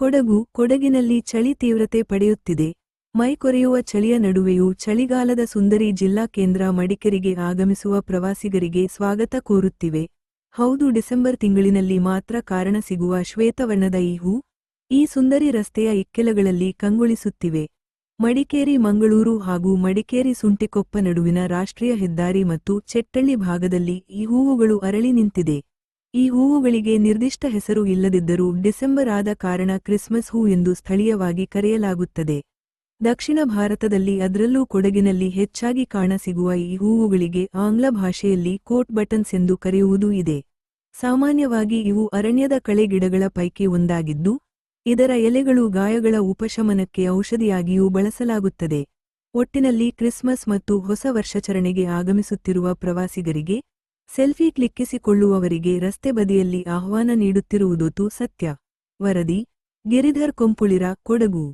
ಕೊಡಗು ಕೊಡಗಿನಲ್ಲಿ ಚಳಿ ತೀವ್ರತೆ ಪಡೆಯುತ್ತಿದೆ. ಮೈಕೊರೆಯುವ ಚಳಿಯ ನಡುವೆಯೂ ಚಳಿಗಾಲದ ಸುಂದರಿ ಜಿಲ್ಲಾ ಕೇಂದ್ರ ಮಡಿಕೇರಿಗೆ ಆಗಮಿಸುವ ಪ್ರವಾಸಿಗರಿಗೆ ಸ್ವಾಗತ ಕೋರುತ್ತಿವೆ. ಹೌದು, ಡಿಸೆಂಬರ್ ತಿಂಗಳಿನಲ್ಲಿ ಮಾತ್ರ ಕಾರಣ ಸಿಗುವ ಶ್ವೇತವರ್ಣದ ಈ ಹೂ, ಈ ಸುಂದರಿ ರಸ್ತೆಯ ಇಕ್ಕೆಲಗಳಲ್ಲಿ ಕಂಗೊಳಿಸುತ್ತಿವೆ. ಮಡಿಕೇರಿ, ಮಂಗಳೂರು ಹಾಗೂ ಮಡಿಕೇರಿ ಸುಂಟಿಕೊಪ್ಪ ನಡುವಿನ ರಾಷ್ಟ್ರೀಯ ಹೆದ್ದಾರಿ ಮತ್ತು ಚೆಟ್ಟಳ್ಳಿ ಭಾಗದಲ್ಲಿ ಈ ಹೂವುಗಳು ಅರಳಿ ನಿಂತಿದೆ. ಈ ಹೂವುಗಳಿಗೆ ನಿರ್ದಿಷ್ಟ ಹೆಸರು ಇಲ್ಲದಿದ್ದರೂ ಡಿಸೆಂಬರ್ ಆದ ಕಾರಣ ಕ್ರಿಸ್ಮಸ್ ಹೂ ಎಂದು ಸ್ಥಳೀಯವಾಗಿ ಕರೆಯಲಾಗುತ್ತದೆ. ದಕ್ಷಿಣ ಭಾರತದಲ್ಲಿ ಅದರಲ್ಲೂ ಕೊಡಗಿನಲ್ಲಿ ಹೆಚ್ಚಾಗಿ ಕಾಣಸಿಗುವ ಈ ಹೂವುಗಳಿಗೆ ಆಂಗ್ಲ ಭಾಷೆಯಲ್ಲಿ ಕೋಟ್ ಬಟನ್ಸ್ ಎಂದು ಕರೆಯುವುದೂ ಇದೆ. ಸಾಮಾನ್ಯವಾಗಿ ಇವು ಅರಣ್ಯದ ಕಳೆ ಗಿಡಗಳ ಪೈಕಿ ಒಂದಾಗಿದ್ದು, ಇದರ ಎಲೆಗಳು ಗಾಯಗಳ ಉಪಶಮನಕ್ಕೆ ಔಷಧಿಯಾಗಿಯೂ ಬಳಸಲಾಗುತ್ತದೆ. ಒಟ್ಟಿನಲ್ಲಿ ಕ್ರಿಸ್ಮಸ್ ಮತ್ತು ಹೊಸ ವರ್ಷಾಚರಣೆಗೆ ಆಗಮಿಸುತ್ತಿರುವ ಪ್ರವಾಸಿಗರಿಗೆ ಸೆಲ್ಫಿ ಕ್ಲಿಕ್ಕಿಸಿಕೊಳ್ಳುವವರಿಗೆ ರಸ್ತೆ ಬದಿಯಲ್ಲಿ ಆಹ್ವಾನ ನೀಡುತ್ತಿರುವುದು ಸತ್ಯ. ವರದಿ ಗಿರಿಧರ್ ಕೊಂಪುಳಿರ ಕೊಡಗು.